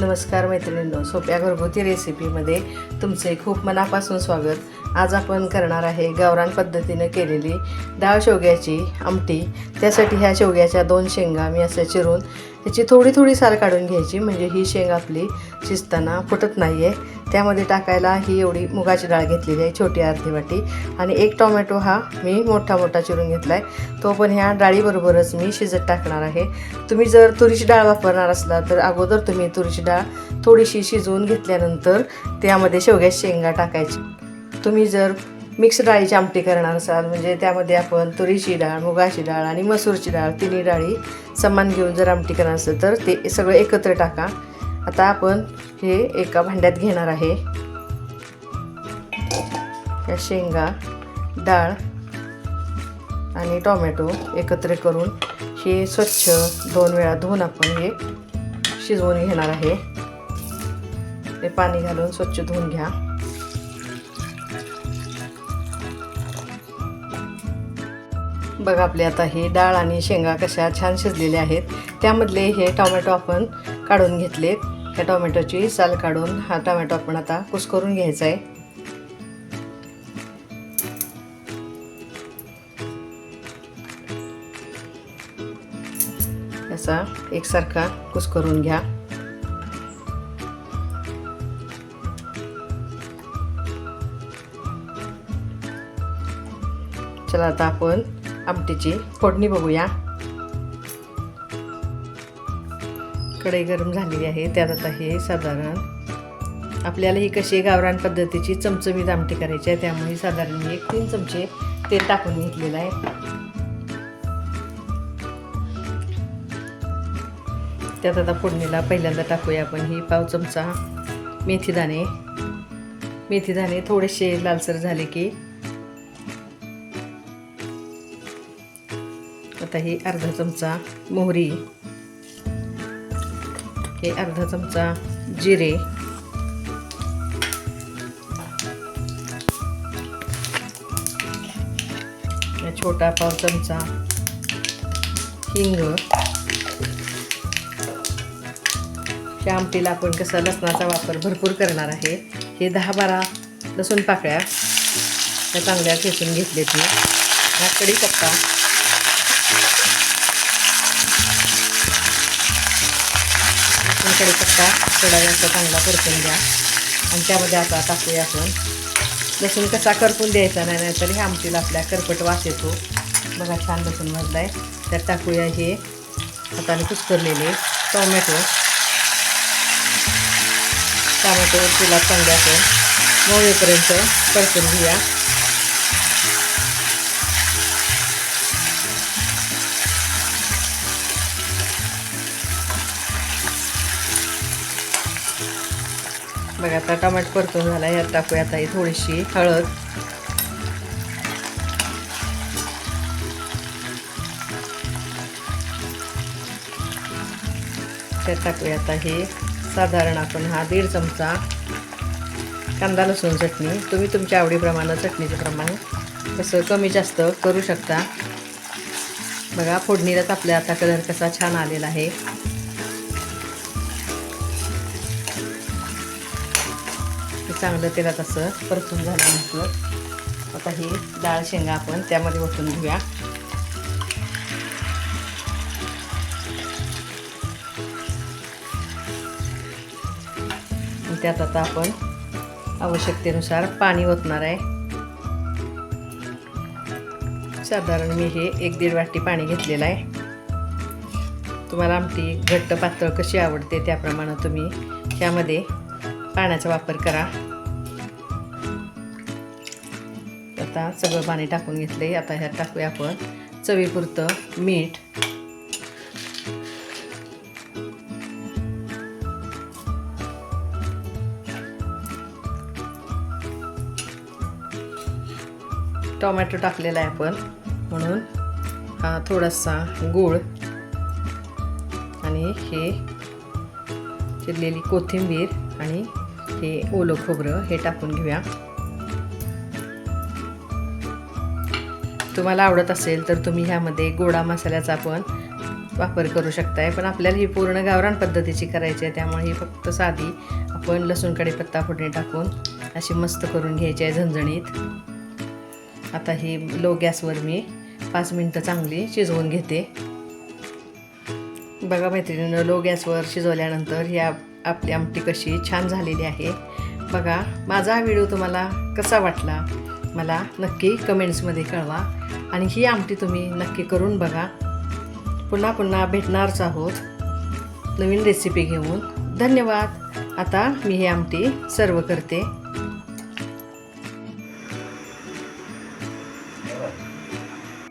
नमस्कार मैत्रिणींनो सोप्या घरगुती रेसिपीमध्ये तुमचे खूप मनापासून स्वागत. आज आपण करणार आहे गावरान पद्धतीनं केलेली डाळ शेवग्याची आमटी. त्यासाठी ह्या शेवग्याच्या दोन शेंगा मी असं चिरून याची थोडी थोडी साल काढून घ्यायची म्हणजे ही शेंग आपली शिजताना फुटत नाही आहे त्यामध्ये टाकायला ही एवढी मुगाची डाळ घेतलेली आहे छोटी अर्धी वाटी. आणि एक टोमॅटो हा मी मोठा मोठा चिरून घेतला आहे तो पण ह्या डाळीबरोबरच मी शिजत टाकणार आहे. तुम्ही जर तुरीची डाळ वापरणार असला तर अगोदर तुम्ही तुरीची डाळ थोडीशी शिजवून घेतल्यानंतर त्यामध्ये शेवग्याची शेंगा टाकायची. तुम्ही जर मिक्स डाळीची आमटी करणार असाल म्हणजे त्यामध्ये आपण तुरीची डाळ मुगाची डाळ आणि मसूरची डाळ तिन्ही डाळी समान घेऊन जर आमटी करणार असेल तर ते सगळं एकत्र टाका. आता आपण हे एका भांड्यात घेणार आहे. या शेंगा डाळ आणि टोमॅटो एकत्र करून हे स्वच्छ दोन वेळा धुवून आपण हे शिजवून घेणार आहे. ते पाणी घालून स्वच्छ धुवून घ्या. बघा आपले आता हे डाळ आणि शेंगा कशा छान शिजलेल्या आहेत. त्यामधले हे टोमॅटो आपण काढून घेतलेत ह्या टोमॅटोची साल काढून हा टोमॅटो आपण आता कुस्करून घ्यायचा आहे. असा एकसारखा कुस्करून घ्या. चला आता आपण आमटीची फोडणी बघूया. कढई गरम झालेली आहे त्यात आता हे साधारण आपल्याला ही कशी गावरान पद्धतीची चमचमीत आमटी करायची आहे त्यामुळे साधारण मी एक तीन चमचे तेल टाकून घेतलेलं आहे. त्यात आता फोडणीला पहिल्यांदा टाकूया आपण ही पाव चमचा मेथीदाणे. मेथीदाणे थोडेसे लालसर झाले की आता हे अर्धा चमचा मोहरी हे अर्धा चमचा जिरे छोटा पाव चमचा हिंग. त्या आमटीला आपण कसा लसणाचा वापर भरपूर करणार आहे. हे दहा बारा लसूण पाकळ्या त्या चांगल्या खेचून घेतलेत मी. हा कढीपत्ता कढीपत्ता थोडा वेळचा चांगला परतून घ्या. आणि त्यामध्ये आता टाकूया आपण. लसूण कसा करपून द्यायचा नाही नाहीतर ह्या आमटीला आपल्या करपट वास येतो. बघा छान लसूण भरला आहे त्यात टाकूया हे. हाताने कुस्करलेले टोमॅटो. टोमॅटो तिला चांगले आपण मोळेपर्यंत परतून घेऊया. बघा आता टमाट परतून झाला यात टाकूया आता ही थोडीशी हळद. त्यात टाकूया आता हे साधारण आपण हा दीड चमचा कांदा लसूण चटणी. तुम्ही तुमच्या आवडीप्रमाणे चटणीचं प्रमाण कसं कमी जास्त करू शकता. बघा फोडणीलाच आपल्या आता कलर कसा छान आलेला आहे. चांगलं तेलात असं परतून झाल्यानंतर आता ही डाळ शेंगा आपण त्यामध्ये ओतून घेऊया. त्यात आता आपण आवश्यकतेनुसार पाणी ओतणार आहे. साधारण मी हे एक दीड वाटी पाणी घेतलेलं आहे. तुम्हाला आमटी घट्ट पातळ कशी आवडते त्याप्रमाणे तुम्ही ह्यामध्ये पाण्याचा वापर करा. आता सगळं पाणी टाकून घेतले. आता ह्यात टाकूया आपण चवीपुरतं मीठ. टोमॅटो टाकलेला आहे आपण. म्हणून हा थोडासा गूळ आणि हे चिरलेली कोथिंबीर आणि हे ओलं खोबरं हे टाकून घेऊया. तुम्हाला आवडत असेल तर तुम्ही ह्यामध्ये गोडा मसाल्याचा पण वापर करू शकताय. पण आपल्याला ही पूर्ण गावरान पद्धतीची करायची आहे त्यामुळे ही फक्त साधी आपण लसूण कढीपत्ता फोडणी टाकून अशी मस्त करून घ्यायची आहे झणझणीत. आता ही लो गॅसवर मी पाच मिनटं चांगली शिजवून घेते. बघा मैत्रिणीनं लो गॅसवर शिजवल्यानंतर ही आप आपली आमटी कशी छान झालेली आहे. बघा माझा हा व्हिडिओ तुम्हाला कसा वाटला? मला नक्की कमेंट्समध्ये कळवा आणि ही आमटी तुम्ही नक्की करून बघा. पुन्हा पुन्हा भेटणारच आहोत. नवीन रेसिपी घेऊन. धन्यवाद. आता मी ही आमटी सर्व करते.